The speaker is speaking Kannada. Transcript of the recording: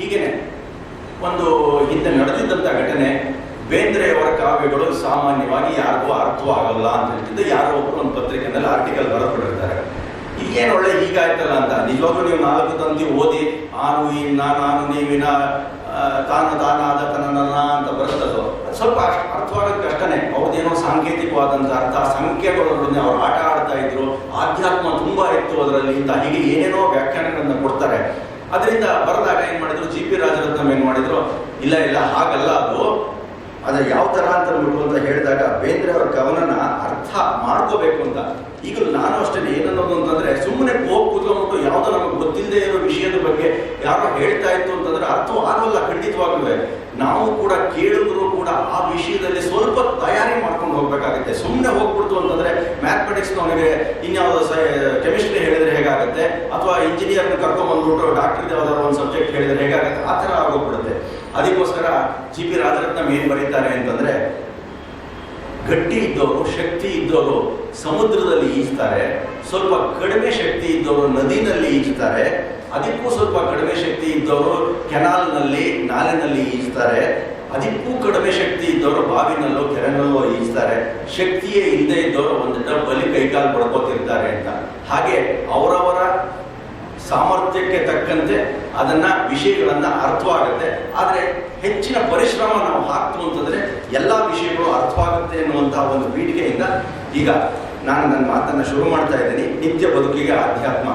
ಹೀಗೇನೆ, ಒಂದು ಹಿಂದೆ ನಡೆದಿದ್ದಂಥ ಘಟನೆ ಬೇಂದ್ರೆಯವರ ಕಾವ್ಯಗಳು ಸಾಮಾನ್ಯವಾಗಿ ಯಾರಿಗೂ ಅರ್ಥವಾಗಲ್ಲ ಅಂತ ಹೇಳ್ತಿದ್ದು. ಯಾರೋ ಒಬ್ಬರು ಒಂದು ಪತ್ರಿಕೆಯಲ್ಲಿ ಆರ್ಟಿಕಲ್ ಬರೆದ್ಬಿಟ್ಟಿರ್ತಾರೆ ಈಗೇನು ಒಳ್ಳೆ ಹೀಗಾಯ್ತಲ್ಲ ಅಂತ? ನಿಜವಾಗ್ಲೂ ನೀವು ನಾಲ್ಕು ತಂದಿ ಓದಿ, ಆನು ಇನ್ನ ನಾನು ನೀವಿನ ತಾನು ತಾನಾದ ತನ್ನ ಅಂತ ಬರ್ತದೋ ಅದು ಸ್ವಲ್ಪ ಅಷ್ಟು ಅರ್ಥವಾಗೋದು ಕಷ್ಟನೇ ಅವ್ರದ್ದೇನೋ ಸಾಂಕೇತಿಕವಾದಂಥ ಅರ್ಥ. ಸಂಖ್ಯೆಗಳೊಡನೆ ಅವ್ರು ಆಟ ಆಡ್ತಾ ಇದ್ರು. ಆಧ್ಯಾತ್ಮ ತುಂಬ ಇತ್ತು ಅದರಲ್ಲಿ. ಅಂತ ಹೀಗೆ ಏನೇನೋ ವ್ಯಾಖ್ಯಾನಗಳನ್ನು ಕೊಡ್ತಾರೆ. ಅದರಿಂದ ಬರೆದಾಗ ಏನ್ ಮಾಡಿದ್ರು? ಜಿ ಪಿ ರಾಜರತ್ನಂ ಏನ್ ಮಾಡಿದ್ರು? ಇಲ್ಲ ಇಲ್ಲ, ಹಾಗಲ್ಲ ಅದು. ಅದ್ರ ಯಾವ ತರ ಅಂತ ಅಂದ್ಬಿಟ್ಟು ಅಂತ ಹೇಳಿದಾಗ ಬೇಂದ್ರೆ ಅವರ ಕವನನ ಅರ್ಥ ಮಾಡ್ಕೋಬೇಕು ಅಂತ. ಈಗಲೂ ನಾನು ಅಷ್ಟೇ ಏನನ್ನೋದು ಅಂತಂದ್ರೆ ಸುಮ್ಮನೆ ಹೋಗಿ ಕೂತ್ಕೊಂಡ್ಬಿಟ್ಟು ಯಾವುದೋ ನಮಗೆ ಗೊತ್ತಿಲ್ಲದೆ ಇರೋ ವಿಷಯದ ಬಗ್ಗೆ ಯಾರೋ ಹೇಳ್ತಾ ಇತ್ತು ಅಂತಂದ್ರೆ ಆಗಲ್ಲ, ಖಂಡಿತವಾಗ್ಲೂ. ನಾವು ಕೂಡ ಕೇಳಿದ್ರು ಕೂಡ ಆ ವಿಷಯದಲ್ಲಿ ಸ್ವಲ್ಪ ತಯಾರಿ ಮಾಡ್ಕೊಂಡು ಹೋಗ್ಬೇಕಾಗುತ್ತೆ. ಸುಮ್ಮನೆ ಹೋಗ್ಬಿಡ್ತು ಅಂತಂದ್ರೆ ಮ್ಯಾಥಮೆಟಿಕ್ಸ್ ಅವನಿಗೆ ಇನ್ಯಾವುದೋ ಕೆಮಿಸ್ಟ್ರಿ ಹೇಳಿದ್ರೆ ಅಥವಾ ಇಂಜಿನಿಯರ್ನ ಕರ್ಕೊಂಡ್ ಬಂದ್ಬಿಟ್ಟು ಡಾಕ್ಟರ್ ಯಾವ್ದಾದ್ರು ಒಂದು ಸಬ್ಜೆಕ್ಟ್ ಹೇಳಿದ್ರೆ ಹೇಗಾಗುತ್ತೆ ಆ ಥರ ಆಗೋಗ್ಬಿಡುತ್ತೆ. ಅದಕ್ಕೋಸ್ಕರ ಜಿ ಪಿ ರಾಜರತ್ನಂ ಏನ್ ಬರೀತಾರೆ ಅಂತಂದ್ರೆ, ಗಟ್ಟಿ ಇದ್ದವರು ಶಕ್ತಿ ಇದ್ದವರು ಸಮುದ್ರದಲ್ಲಿ ಈಜ್ತಾರೆ. ಸ್ವಲ್ಪ ಕಡಿಮೆ ಶಕ್ತಿ ಇದ್ದವರು ನದಿನಲ್ಲಿ ಈಜ್ತಾರೆ. ಅದಕ್ಕೂ ಸ್ವಲ್ಪ ಕಡಿಮೆ ಶಕ್ತಿ ಇದ್ದವರು ಕೆನಾಲ್ನಲ್ಲಿ, ನಾಲೆನಲ್ಲಿ ಈಜ್ತಾರೆ. ಅದಕ್ಕೂ ಕಡಿಮೆ ಶಕ್ತಿ ಇದ್ದವರು ಬಾವಿನಲ್ಲೋ, ಕೆರೆನಲ್ಲೋ ಈಜ್ತಾರೆ. ಶಕ್ತಿಯೇ ಇಲ್ಲದೆ ಇದ್ದವರು ಒಂದು ಡಬ್ಬಲ್ಲಿ ಕೈಕಾಲು ಪಡ್ಕೋತಿರ್ತಾರೆ ಅಂತ. ಹಾಗೆ ತಕ್ಕಂತೆ ಅದನ್ನ ವಿಷಯಗಳನ್ನ ಅರ್ಥವಾಗುತ್ತೆ. ಆದರೆ ಹೆಚ್ಚಿನ ಪರಿಶ್ರಮ ನಾವು ಹಾಕ್ತು ಅಂತಂದ್ರೆ ಎಲ್ಲ ವಿಷಯಗಳು ಅರ್ಥವಾಗುತ್ತೆ ಎನ್ನುವಂತಹ ಒಂದು ಪೀಠಿಕೆಯಿಂದ ಈಗ ನಾನು ನನ್ನ ಮಾತನ್ನ ಶುರು ಮಾಡ್ತಾ ಇದ್ದೀನಿ. ನಿತ್ಯ ಬದುಕಿಗೆ ಆಧ್ಯಾತ್ಮ.